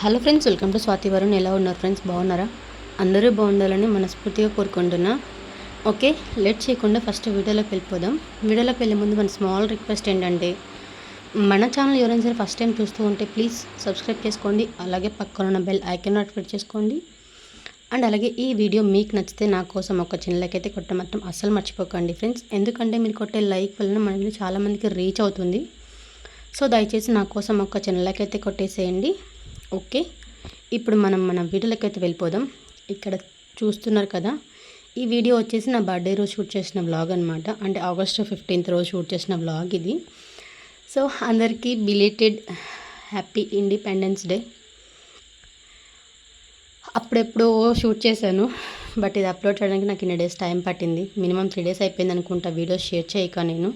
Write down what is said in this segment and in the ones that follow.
Hello friends welcome to Swathi Varun. ఎలా ఉన్నారు friends? బాగున్నారా? అందరూ బాగుండాలని మనస్ఫూర్తిగా కోరుకుంటున్నా. ఓకే లేట్ చేయకుండా ఫస్ట్ వీడియోలోకి వెళ్ళిపోదాం. వీడియోలోకి వెళ్ళే ముందు మన స్మాల్ రిక్వెస్ట్ ఏంటంటే మన ఛానల్ ఎవరైనా సరే ఫస్ట్ టైం చూస్తూ ఉంటే ప్లీజ్ సబ్స్క్రైబ్ చేసుకోండి. అలాగే పక్కన ఉన్న బెల్ ఐకాన్ యాక్టివేట్ చేసుకోండి. అండ్ అలాగే ఈ వీడియో మీకు నచ్చితే నా కోసం ఒక చిన్న లైక్ అయితే కొట్ట మాత్రం అస్సలు మర్చిపోకండి ఫ్రెండ్స్. ఎందుకంటే మీరు కొట్టే లైక్ వలన మన చాలామందికి రీచ్ అవుతుంది. సో దయచేసి నా కోసం ఒక చిన్న లైక్ అయితే కొట్టేసేయండి. ఓకే. ఇప్పుడు మనం మన వీడియోలోకి అయితే వెళ్ళిపోదాం. ఇక్కడ చూస్తున్నారు కదా ఈ వీడియో వచ్చేసి నా బర్త్డే రోజు షూట్ చేసిన వ్లాగ్ అనమాట అంటే ఆగస్ట్ ఫిఫ్టీన్త్ రోజు షూట్ చేసిన వ్లాగ్ ఇది. సో అందరికీ బిలేటెడ్ హ్యాపీ ఇండిపెండెన్స్ డే అప్పుడెప్పుడో షూట్ చేశాను బట్ ఇది అప్లోడ్ చేయడానికి నాకు ఇన్ని డేస్ టైం పట్టింది. మినిమం త్రీ డేస్ అయిపోయింది అనుకుంటా వీడియోస్ షేర్ చేయక నేను.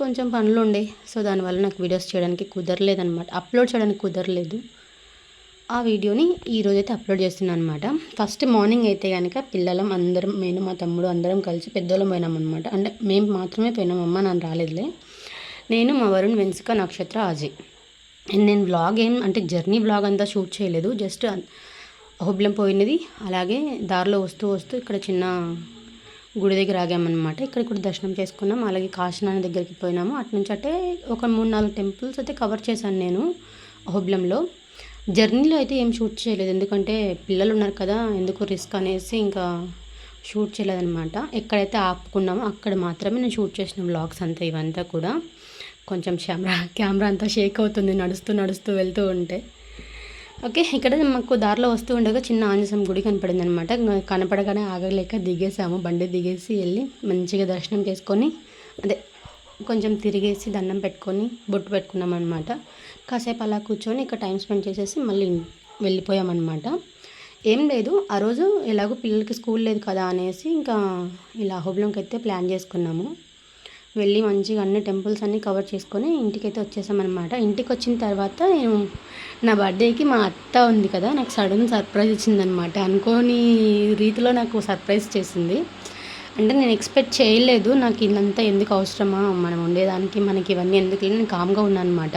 కొంచెం పనులు ఉండే సో దానివల్ల నాకు వీడియోస్ చేయడానికి కుదరలేదనమాట అప్లోడ్ చేయడానికి కుదరలేదు. ఆ వీడియోని ఈరోజైతే అప్లోడ్ చేస్తున్నాను అనమాట ఫస్ట్ మార్నింగ్ అయితే కనుక పిల్లలం అందరం నేను మా తమ్ముడు అందరం కలిసి పెద్దోళ్ళం పోయినాం అనమాట అంటే మేము మాత్రమే పోయినాం అమ్మ నన్ను రాలేదులే. నేను మా వరుణ్ వెన్సిక నక్షత్ర అజయ్. అండ్ నేను వ్లాగ్ ఏం అంటే జర్నీ వ్లాగ్ అంతా షూట్ చేయలేదు. జస్ట్ హుబ్లం పోయినది. అలాగే దారిలో వస్తూ వస్తూ ఇక్కడ చిన్న గుడి దగ్గర ఆగామన్నమాట. ఇక్కడ కూడా దర్శనం చేసుకున్నాం. అలాగే కాశీనాథ దగ్గరికి పోయినాము. అటు నుంచి అంటే ఒక మూడు నాలుగు టెంపుల్స్ అయితే కవర్ చేశాను నేను హుబ్లంలో. జర్నీలో అయితే ఏం షూట్ చేయలేదు. ఎందుకంటే పిల్లలు ఉన్నారు కదా ఎందుకు రిస్క్ అనేసి ఇంకా షూట్ చేయలేదన్నమాట. ఎక్కడైతే ఆపుకున్నామో అక్కడ మాత్రమే నేను షూట్ చేసిన బ్లాగ్స్ అంతా ఇవంతా కూడా. కొంచెం కెమెరా కెమెరా అంతా షేక్ అవుతుంది నడుస్తూ నడుస్తూ వెళ్తూ ఉంటే. ఓకే ఇక్కడ మాకు దారిలో వస్తూ ఉండగా చిన్న ఆంజనేయం గుడి కనపడింది అనమాట కనపడగానే ఆగలేక దిగేసాము. బండి దిగేసి వెళ్ళి మంచిగా దర్శనం చేసుకొని అదే కొంచెం తిరిగేసి దండం పెట్టుకొని బొట్టు పెట్టుకున్నాం అనమాట కాసేపు అలా కూర్చొని ఇక్కడ టైం స్పెండ్ చేసేసి మళ్ళీ వెళ్ళిపోయామన్నమాట. ఏం లేదు ఆ రోజు ఎలాగో పిల్లలకి స్కూల్ లేదు కదా అనేసి ఇంకా ఇలా హోబ్లంకి అయితే ప్లాన్ చేసుకున్నాము. వెళ్ళి మంచిగా అన్ని టెంపుల్స్ అన్నీ కవర్ చేసుకొని ఇంటికైతే వచ్చేసామన్నమాట. ఇంటికి వచ్చిన తర్వాత నేను నా బర్త్డేకి మా అత్త ఉంది కదా నాకు సడన్ సర్ప్రైజ్ ఇచ్చిందనమాట అనుకోని రీతిలో నాకు సర్ప్రైజ్ చేసింది. అంటే నేను ఎక్స్పెక్ట్ చేయలేదు నాకు ఇదంతా ఎందుకు అవసరమా? మనం ఉండేదానికి మనకి ఇవన్నీ ఎందుకు నేను కామ్గా ఉన్నాను అనమాట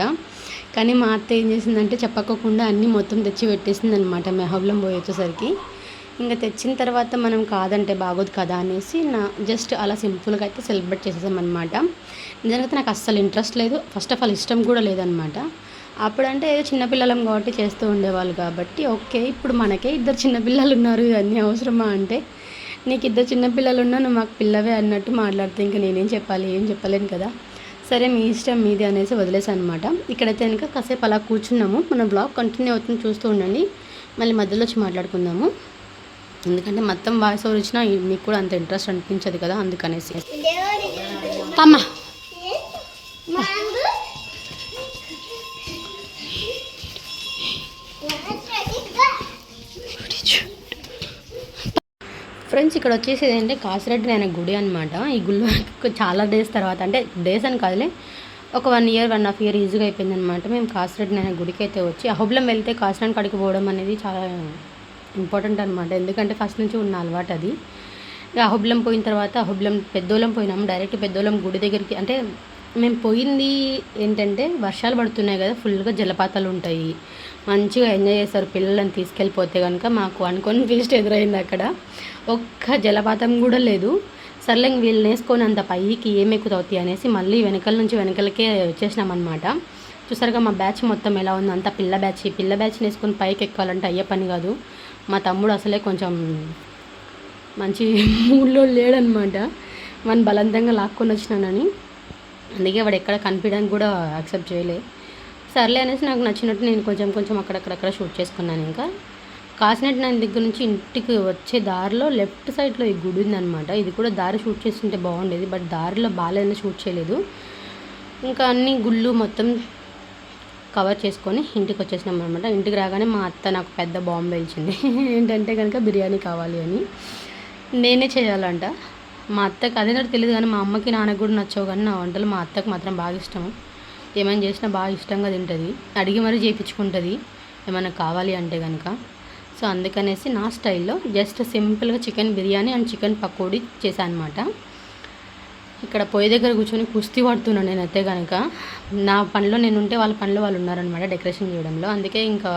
కానీ మా అత్త ఏం చేసిందంటే చెప్పకోకుండా అన్నీ మొత్తం తెచ్చి పెట్టేసింది అనమాట మెహబ్లం పోయేసరికి ఇంకా తెచ్చిన తర్వాత మనం కాదంటే బాగోదు కదా అనేసి నా జస్ట్ అలా సింపుల్గా అయితే సెలబ్రేట్ చేసేసామన్నమాట. నిజంగా నాకు అస్సలు ఇంట్రెస్ట్ లేదు. ఫస్ట్ ఆఫ్ ఆల్ ఇష్టం కూడా లేదనమాట అప్పుడంటే ఏదో చిన్నపిల్లలం కాబట్టి చేస్తూ ఉండేవాళ్ళు కాబట్టి ఓకే ఇప్పుడు మనకే ఇద్దరు చిన్నపిల్లలు ఉన్నారు ఇవన్నీ అవసరమా అంటే? నీకు ఇద్దరు చిన్నపిల్లలు ఉన్నా నువ్వు మాకు పిల్లవే అన్నట్టు మాట్లాడితే ఇంకా నేనేం చెప్పాలి ఏం చెప్పలేను కదా? సరే మీ ఇష్టం మీది అనేసి వదిలేసాను అనమాట ఇక్కడైతే కనుక కాసేపు అలా కూర్చున్నాము. మన బ్లాగ్ కంటిన్యూ అవుతుంది చూస్తూ ఉండండి. మళ్ళీ మధ్యలో వచ్చి మాట్లాడుకుందాము. ఎందుకంటే మొత్తం వాయిస్ ఓవర్ ఇచ్చినా మీకు కూడా అంత ఇంట్రెస్ట్ అనిపించదు కదా అందుకనేసి. అమ్మా! ఫ్రెండ్స్ ఇక్కడ వచ్చేసి ఏంటంటే కాసిరెడ్డి నాయన గుడి అనమాట ఈ గుళ్ళో చాలా డేస్ తర్వాత అంటే డేస్ అని కాదులే ఒక one year one half year ఈజీగా అయిపోయింది అనమాట మేము కాసిరెడ్డి నాయన గుడికి అయితే వచ్చి అహుబ్లం వెళ్తే కాసిరెడ్డి కాడికి పోవడం అనేది చాలా ఇంపార్టెంట్ అనమాట ఎందుకంటే ఫస్ట్ నుంచి ఉన్న అలవాటు అది. ఇక అహుబ్లం పోయిన తర్వాత అహుబ్లం పెద్దోళం పోయినాము డైరెక్ట్ పెద్దోళం గుడి దగ్గరికి అంటే మేము పోయింది ఏంటంటే వర్షాలు పడుతున్నాయి కదా ఫుల్గా జలపాతాలు ఉంటాయి. మంచిగా ఎంజాయ్ చేస్తారు పిల్లలను తీసుకెళ్ళిపోతే కనుక మాకు అనుకొని ఫీస్ట్ ఎదురైంది అక్కడ. ఒక్క జలపాతం కూడా లేదు. సర్లే ఇంక వీళ్ళు వేసుకొని అంత పైకి ఏం ఎక్కుతావుతాయి అనేసి మళ్ళీ వెనకల నుంచి వెనకలకే వచ్చేసినామన్నమాట. చూసారుగా మా బ్యాచ్ మొత్తం ఎలా ఉంది అంత పిల్ల బ్యాచ్. పిల్ల బ్యాచ్ని వేసుకొని పైకి ఎక్కాలంటే అయ్యే పని కాదు. మా తమ్ముడు అసలే కొంచెం మంచి మూడ్లో లేడనమాట మన బలవంతంగా లాక్కొని వచ్చినానని. అందుకే వాడు ఎక్కడ కనిపించడానికి కూడా యాక్సెప్ట్ చేయలే. సర్లే అనేసి నాకు నచ్చినట్టు నేను కొంచెం కొంచెం అక్కడక్కడక్కడ షూట్ చేసుకున్నాను ఇంకా. కాసినట్టు నా దగ్గర నుంచి ఇంటికి వచ్చే దారిలో లెఫ్ట్ సైడ్లో ఈ గుడి ఉందనమాట ఇది కూడా దారి షూట్ చేస్తుంటే బాగుండేది బట్ దారిలో బాగాలేదని షూట్ చేయలేదు. ఇంకా అన్ని గుళ్ళు మొత్తం కవర్ చేసుకొని ఇంటికి వచ్చేసినాం అనమాట ఇంటికి రాగానే మా అత్త నాకు పెద్ద బాంబు వేల్చింది ఏంటంటే కనుక బిర్యానీ కావాలి అని. నేనే చేయాలంట. మా అత్తకి అదే నాకు తెలియదు కానీ మా అమ్మకి నాన్నకు కూడా నచ్చవు కానీ నా వంటలు మా అత్తకు మాత్రం బాగా ఇష్టం ఏమైనా చేసినా బాగా ఇష్టంగా తింటుంది. అడిగి మరీ చేయించుకుంటుంది ఏమైనా కావాలి అంటే కనుక సో అందుకనేసి నా స్టైల్లో జస్ట్ సింపుల్గా chicken biryani and chicken pakodi చేశాను అనమాట ఇక్కడ పొయ్యి దగ్గర కూర్చొని కుస్తీ పడుతున్నాను నేనైతే కనుక నా పనిలో నేను ఉంటే వాళ్ళ పనిలో వాళ్ళు ఉన్నారనమాట డెకరేషన్ చేయడంలో. అందుకే ఇంకా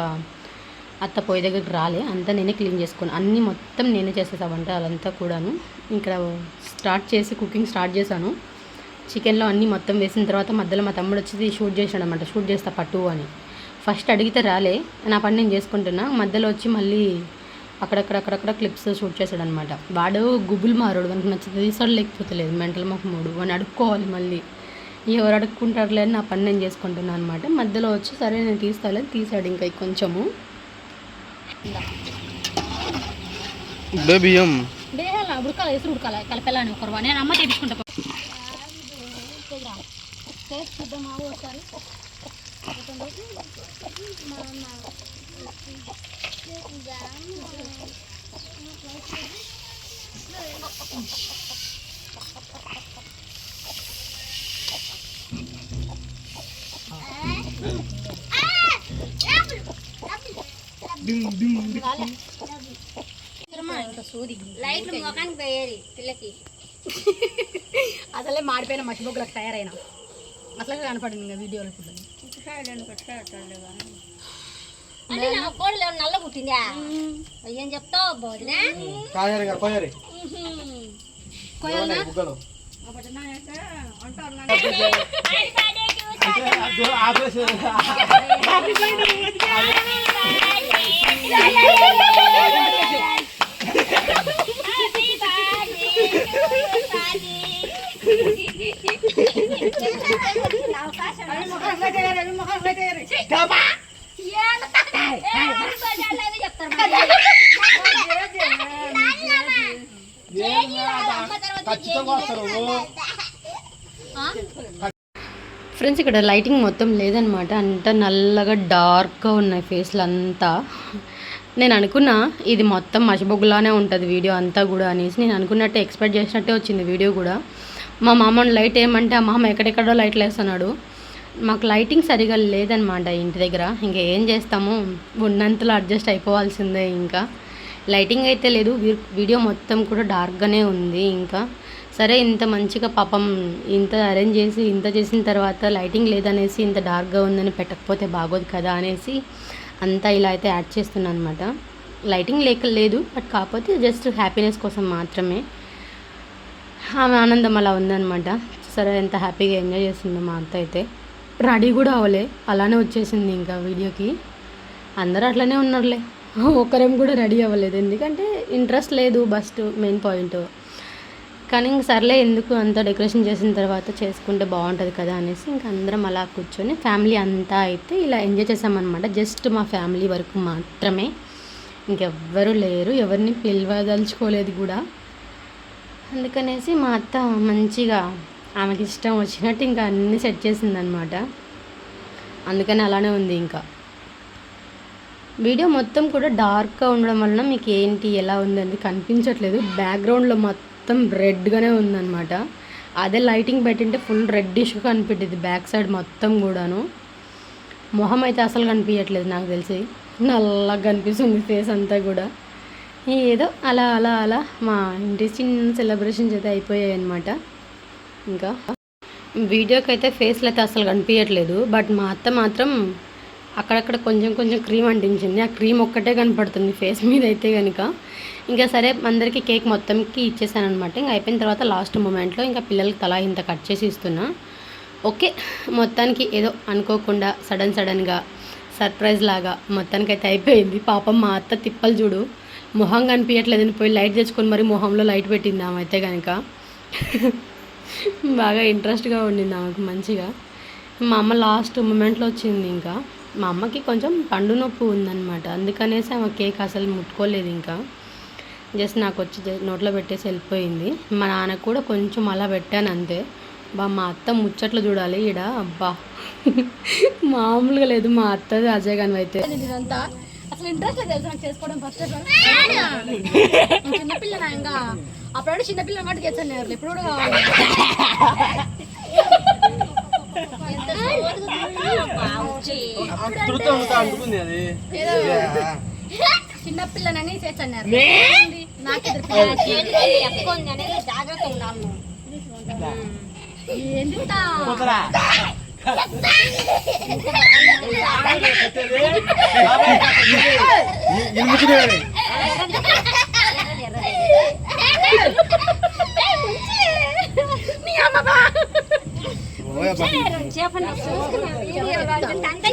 అత్త పొయ్యి దగ్గరికి రాలే. అంతా నేనే క్లీన్ చేసుకున్నాను అన్నీ మొత్తం నేనే చేసేసా వంట అదంతా కూడాను. ఇక్కడ స్టార్ట్ చేసి కుకింగ్ స్టార్ట్ చేశాను. చికెన్లో అన్నీ మొత్తం వేసిన తర్వాత మధ్యలో మా తమ్ముడు వచ్చి షూట్ చేశాడు అనమాట షూట్ చేస్తా పట్టు అని. ఫస్ట్ అడిగితే రాలే. నా పని నేను చేసుకుంటున్నా. మధ్యలో వచ్చి మళ్ళీ అక్కడక్కడ అక్కడక్కడ క్లిప్స్ షూట్ చేశాడు అనమాట వాడు గుబుల్ మారోడు. మనకు నచ్చితే తీసాడు లేకపోతే లేదు. మెంటల్ మొహమ్మడు వాడిని అడుక్కోవాలి మళ్ళీ. ఎవరు అడుక్కుంటారులే అని నా పని నేను చేసుకుంటున్నాను అనమాట మధ్యలో వచ్చి సరే నేను తీస్తాలే తీసాడు ఇంకా కొంచెము. బియ్యం ఉడకాలి? ఎసురు ఉడకాలి? కలపెల్లని ఒకరు నేను అమ్మ చేపించుకుంటా టేస్ట్ చూద్దాం చూద్దామా ఒకసారి లైట్లు మొఖానికి పోయేది పిల్లకి అసలే మాడిపోయిన మసిబొగ్గులకు తయారైనా. అసలు కనపడింది ఇంకా వీడియోలో ఇప్పుడు అంటే నా కోడలు ఏమన్నా నల్ల పుట్టిందా? ఏం చెప్తావు బోదినా కాయరి బుగ్గలు? ఖచ్చితంగా వస్తారు ఫ్రెండ్స్ ఇక్కడ లైటింగ్ మొత్తం లేదనమాట అంతా నల్లగా డార్క్గా ఉన్నాయి ఫేస్లు అంతా. నేను అనుకున్నా ఇది మొత్తం మసిబొగ్గులానే ఉంటుంది వీడియో అంతా కూడా అనేసి. నేను అనుకున్నట్టే ఎక్స్పెక్ట్ చేసినట్టే వచ్చింది వీడియో కూడా. మా మామని లైట్ ఏమంటే ఆ మామ ఎక్కడెక్కడో లైట్లు వేస్తున్నాడు మాకు లైటింగ్ సరిగా లేదనమాట ఇంటి దగ్గర. ఇంకా ఏం చేస్తాము? ఉన్నంతలో అడ్జస్ట్ అయిపోవాల్సిందే ఇంకా. లైటింగ్ అయితే లేదు. వీ- వీడియో మొత్తం కూడా డార్క్గానే ఉంది ఇంకా. సరే ఇంత మంచిగా పాపం ఇంత అరేంజ్ చేసి ఇంత చేసిన తర్వాత లైటింగ్ లేదనేసి ఇంత డార్క్గా ఉందని పెట్టకపోతే బాగోదు కదా అనేసి అంతా ఇలా అయితే యాడ్ చేస్తున్నాను అనమాట లైటింగ్ లేక లేదు. బట్ కాకపోతే జస్ట్ హ్యాపీనెస్ కోసం మాత్రమే. ఆమె ఆనందం అలా ఉందనమాట సరే ఎంత హ్యాపీగా ఎంజాయ్ చేసిందో మా అత్త అయితే. రెడీ కూడా అవ్వలే. అలానే వచ్చేసింది ఇంకా వీడియోకి. అందరూ అట్లనే ఉన్నారులే. ఒకరేం కూడా రెడీ అవ్వలేదు. ఎందుకంటే ఇంట్రెస్ట్ లేదు బస్ట్ మెయిన్ పాయింట్. కానీ ఇంక సర్లే ఎందుకు అంత డెకరేషన్ చేసిన తర్వాత చేసుకుంటే బాగుంటుంది కదా అనేసి ఇంకా అందరం అలా కూర్చొని ఫ్యామిలీ అంతా అయితే ఇలా ఎంజాయ్ చేసామన్నమాట. జస్ట్ మా ఫ్యామిలీ వరకు మాత్రమే. ఇంకెవ్వరూ లేరు. ఎవరిని పిలవదలుచుకోలేదు కూడా. అందుకనేసి మా అత్త మంచిగా ఆమెకి ఇష్టం వచ్చినట్టు ఇంకా అన్నీ సెట్ చేసిందనమాట అందుకని అలానే ఉంది ఇంకా. వీడియో మొత్తం కూడా డార్క్గా ఉండడం వలన మీకు ఏంటి ఎలా ఉంది కనిపించట్లేదు. బ్యాక్గ్రౌండ్లో మొత్తం రెడ్గానే ఉందన్నమాట. అదే లైటింగ్ పెట్టింటే ఫుల్ రెడ్డిష్గా కనిపెట్టింది బ్యాక్ సైడ్ మొత్తం కూడాను. మొహం అయితే అసలు కనిపించట్లేదు నాకు తెలిసి. నల్లగా కనిపిస్తుంది ఫేస్ అంతా కూడా. ఏదో అలా అలా అలా మా ఇంటి చిన్న సెలబ్రేషన్స్ అయితే అయిపోయాయి అనమాట ఇంకా వీడియోకి అయితే ఫేస్లు అయితే అసలు కనిపించట్లేదు బట్ మా అత్త మాత్రం అక్కడక్కడ కొంచెం కొంచెం క్రీమ్ అంటించింది. ఆ క్రీమ్ ఒక్కటే కనపడుతుంది ఫేస్ మీద అయితే కనుక ఇంకా సరే అందరికీ కేక్ మొత్తంకి ఇచ్చేసాను అనమాట ఇంకా అయిపోయిన తర్వాత లాస్ట్ మూమెంట్లో ఇంకా పిల్లలకి తలా ఇంత కట్ చేసి ఇస్తున్నా. ఓకే మొత్తానికి ఏదో అనుకోకుండా సడన్ సడన్గా సర్ప్రైజ్ లాగా మొత్తానికి అయితే అయిపోయింది. పాపం మా అత్త తిప్పలు చూడు మొహం కనిపించట్లేదని పోయి లైట్ తెచ్చుకొని మరి మొహంలో లైట్ పెట్టిందామైతే కనుక బాగా ఇంట్రెస్ట్గా ఉండింది ఆమెకు మంచిగా. మా అమ్మ లాస్ట్ మూమెంట్లో వచ్చింది ఇంకా. మా అమ్మకి కొంచెం పండు నొప్పి ఉందన్నమాట. అందుకనేసి ఆమె కేక్ అసలు ముట్టుకోలేదు ఇంకా. జస్ట్ నాకు వచ్చి నోట్లో పెట్టేసి వెళ్ళిపోయింది. మా నాన్నకు కూడా కొంచెం అలా పెట్టాను అంతే. బా మా అత్త ముచ్చట్లు చూడాలి ఈడ. అబ్బా. మామూలుగా లేదు మా అత్తది అజయ్ గాని అయితే ఇదంతా? అసలు ఇంట్రెస్ట్ లేదు తెలుసా నాకు చేసుకోవడం ఫస్ట్ చిన్నపిల్ల ఇంకా అప్పుడు చిన్నపిల్ల మాట చేస్తాను నేను. ఇప్పుడు కూడా కావాలి. చిన్నపిల్లనని చేస్తాను నాకు జాగ్రత్త ఉన్నాను ఎందుకు పోతరా ఎందుకు చేయాలి ఓయ్ అబ్బా. చెప్పండి చూసుకున్నా వీడియోలో అంటే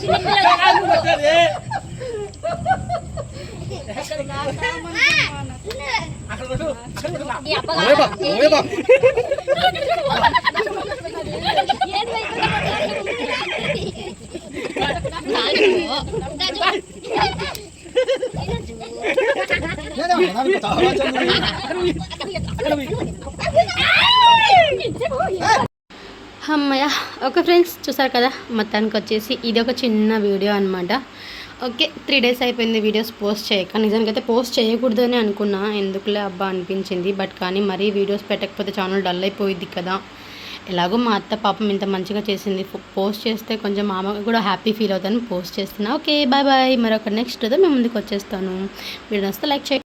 చిన్న ఈ అబ్బగా ఓయ్ అబ్బా, ఓయ్ అబ్బా. అమ్మయ్య ఓకే ఫ్రెండ్స్ చూసారు కదా? మొత్తానికి వచ్చేసి ఇది ఒక చిన్న వీడియో అనమాట ఓకే త్రీ డేస్ అయిపోయింది వీడియోస్ పోస్ట్ చేయక. నిజానికైతే పోస్ట్ చేయకూడదు అని అనుకున్నా. ఎందుకులే అబ్బా అనిపించింది. బట్ కానీ మరీ వీడియోస్ పెట్టకపోతే ఛానల్ డల్ అయిపోయింది కదా. ఎలాగో మా అత్త పాపం ఇంత మంచిగా చేసింది. పోస్ట్ చేస్తే కొంచెం ఆమె కూడా హ్యాపీ ఫీల్ అవుతాను పోస్ట్ చేస్తున్నా. ఓకే బాయ్ బాయ్ మరొక నెక్స్ట్ మేము ముందుకు వచ్చేస్తాను. మీరు నచ్చితే లైక్ చేయండి